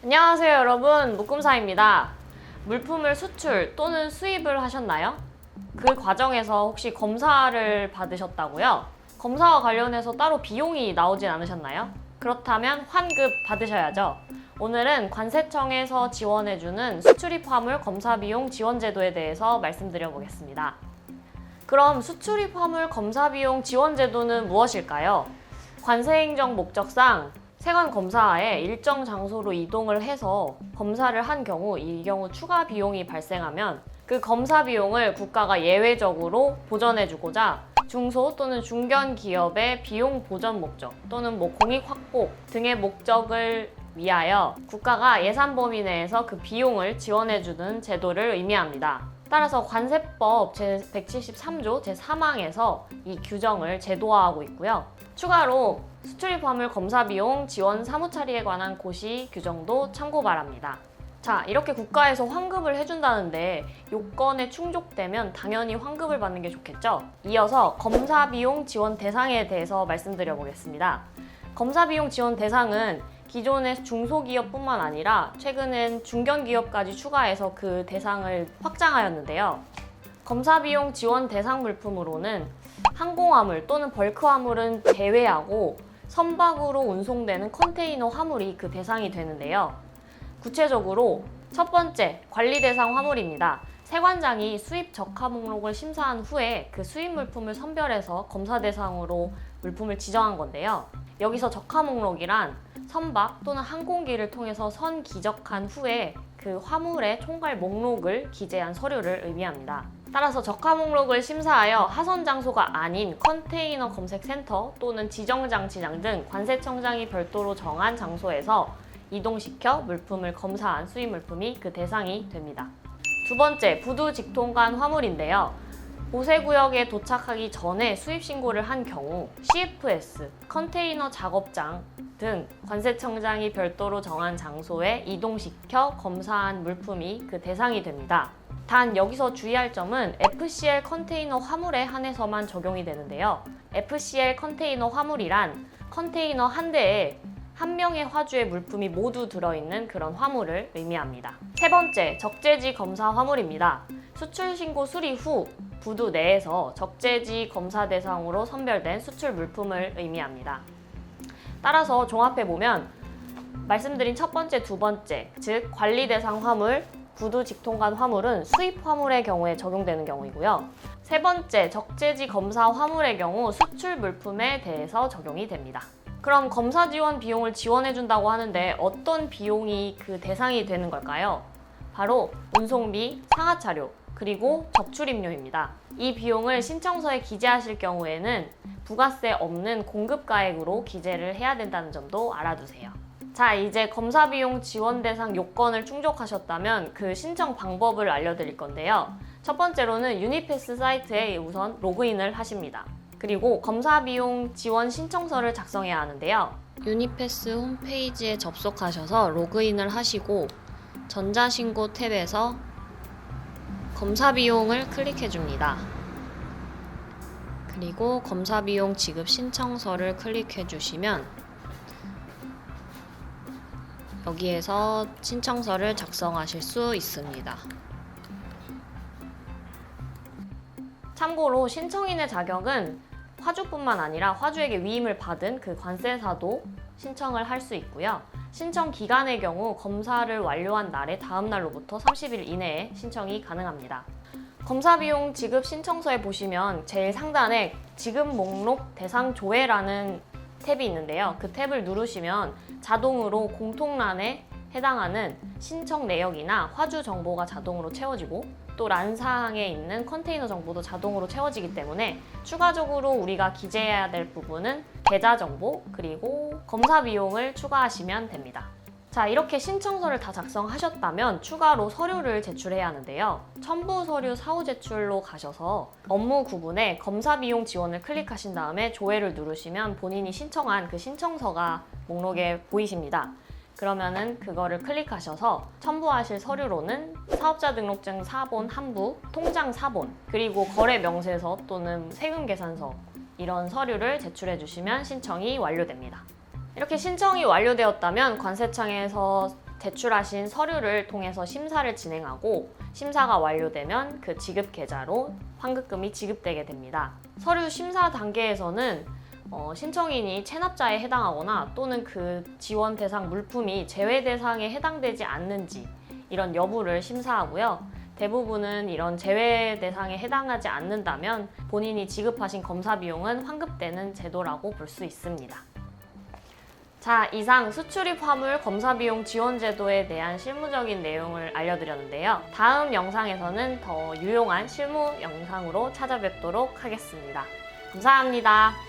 안녕하세요 여러분 묶음사입니다. 물품을 수출 또는 수입을 하셨나요? 그 과정에서 혹시 검사를 받으셨다고요? 검사와 관련해서 따로 비용이 나오진 않으셨나요? 그렇다면 환급 받으셔야죠. 오늘은 관세청에서 지원해주는 수출입 화물 검사 비용 지원 제도에 대해서 말씀드려 보겠습니다. 그럼 수출입 화물 검사 비용 지원 제도는 무엇일까요? 관세행정 목적상 세관 검사에 일정 장소로 이동을 해서 검사를 한 경우 이 경우 추가 비용이 발생하면 그 검사 비용을 국가가 예외적으로 보전해주고자 중소 또는 중견 기업의 비용 보전 목적 또는 뭐 공익 확보 등의 목적을 위하여 국가가 예산 범위 내에서 그 비용을 지원해주는 제도를 의미합니다. 따라서 관세법 제173조 제3항에서 이 규정을 제도화하고 있고요. 추가로 수출입 화물 검사 비용 지원 사무 처리에 관한 고시 규정도 참고 바랍니다. 자, 이렇게 국가에서 환급을 해준다는데 요건에 충족되면 당연히 환급을 받는 게 좋겠죠? 이어서 검사 비용 지원 대상에 대해서 말씀드려 보겠습니다. 검사 비용 지원 대상은 기존의 중소기업뿐만 아니라 최근엔 중견기업까지 추가해서 그 대상을 확장하였는데요. 검사 비용 지원 대상 물품으로는 항공화물 또는 벌크 화물은 제외하고 선박으로 운송되는 컨테이너 화물이 그 대상이 되는데요. 구체적으로 첫 번째 관리 대상 화물입니다. 세관장이 수입 적합 목록을 심사한 후에 그 수입 물품을 선별해서 검사 대상으로 물품을 지정한 건데요. 여기서 적합 목록이란 선박 또는 항공기를 통해서 선 기적한 후에 그 화물의 총괄 목록을 기재한 서류를 의미합니다. 따라서 적합 목록을 심사하여 하선 장소가 아닌 컨테이너 검색센터 또는 지정장치장 등 관세청장이 별도로 정한 장소에서 이동시켜 물품을 검사한 수입 물품이 그 대상이 됩니다. 두 번째, 부두 직통간 화물인데요. 보세구역에 도착하기 전에 수입 신고를 한 경우 CFS, 컨테이너 작업장 등 관세청장이 별도로 정한 장소에 이동시켜 검사한 물품이 그 대상이 됩니다. 단 여기서 주의할 점은 FCL 컨테이너 화물에 한해서만 적용이 되는데요. FCL 컨테이너 화물이란 컨테이너 한 대에 한 명의 화주의 물품이 모두 들어있는 그런 화물을 의미합니다. 세 번째, 적재지 검사 화물입니다. 수출 신고 수리 후 부두 내에서 적재지 검사 대상으로 선별된 수출 물품을 의미합니다. 따라서 종합해 보면 말씀드린 첫 번째, 두 번째, 즉 관리 대상 화물, 부두 직통간 화물은 수입 화물의 경우에 적용되는 경우이고요. 세 번째, 적재지 검사 화물의 경우 수출 물품에 대해서 적용이 됩니다. 그럼 검사 지원 비용을 지원해 준다고 하는데 어떤 비용이 그 대상이 되는 걸까요? 바로 운송비, 상하차료, 그리고 적출입료입니다. 이 비용을 신청서에 기재하실 경우에는 부가세 없는 공급가액으로 기재를 해야 된다는 점도 알아두세요. 자, 이제 검사 비용 지원 대상 요건을 충족하셨다면 그 신청 방법을 알려드릴 건데요. 첫 번째로는 유니패스 사이트에 우선 로그인을 하십니다. 그리고 검사 비용 지원 신청서를 작성해야 하는데요. 유니패스 홈페이지에 접속하셔서 로그인을 하시고 전자신고 탭에서 검사 비용을 클릭해 줍니다. 그리고 검사 비용 지급 신청서를 클릭해 주시면 여기에서 신청서를 작성하실 수 있습니다. 참고로 신청인의 자격은 화주뿐만 아니라 화주에게 위임을 받은 그 관세사도 신청을 할 수 있고요. 신청 기간의 경우 검사를 완료한 날의 다음 날로부터 30일 이내에 신청이 가능합니다. 검사 비용 지급 신청서에 보시면 제일 상단에 지급 목록 대상 조회라는 탭이 있는데요. 그 탭을 누르시면 자동으로 공통란에 해당하는 신청 내역이나 화주 정보가 자동으로 채워지고 또 란사항에 있는 컨테이너 정보도 자동으로 채워지기 때문에 추가적으로 우리가 기재해야 될 부분은 계좌 정보 그리고 검사 비용을 추가하시면 됩니다. 자, 이렇게 신청서를 다 작성하셨다면 추가로 서류를 제출해야 하는데요. 첨부 서류 사후 제출로 가셔서 업무 구분에 검사 비용 지원을 클릭하신 다음에 조회를 누르시면 본인이 신청한 그 신청서가 목록에 보이십니다. 그러면은 그거를 클릭하셔서 첨부하실 서류로는 사업자 등록증 사본 한 부, 통장 사본, 그리고 거래 명세서 또는 세금 계산서 이런 서류를 제출해 주시면 신청이 완료됩니다. 이렇게 신청이 완료되었다면 관세청에서 제출하신 서류를 통해서 심사를 진행하고 심사가 완료되면 그 지급 계좌로 환급금이 지급되게 됩니다. 서류 심사 단계에서는 어, 신청인이 체납자에 해당하거나 또는 그 지원 대상 물품이 제외 대상에 해당되지 않는지 이런 여부를 심사하고요. 대부분은 이런 제외 대상에 해당하지 않는다면 본인이 지급하신 검사 비용은 환급되는 제도라고 볼 수 있습니다. 자, 이상 수출입 화물 검사 비용 지원 제도에 대한 실무적인 내용을 알려드렸는데요. 다음 영상에서는 더 유용한 실무 영상으로 찾아뵙도록 하겠습니다. 감사합니다.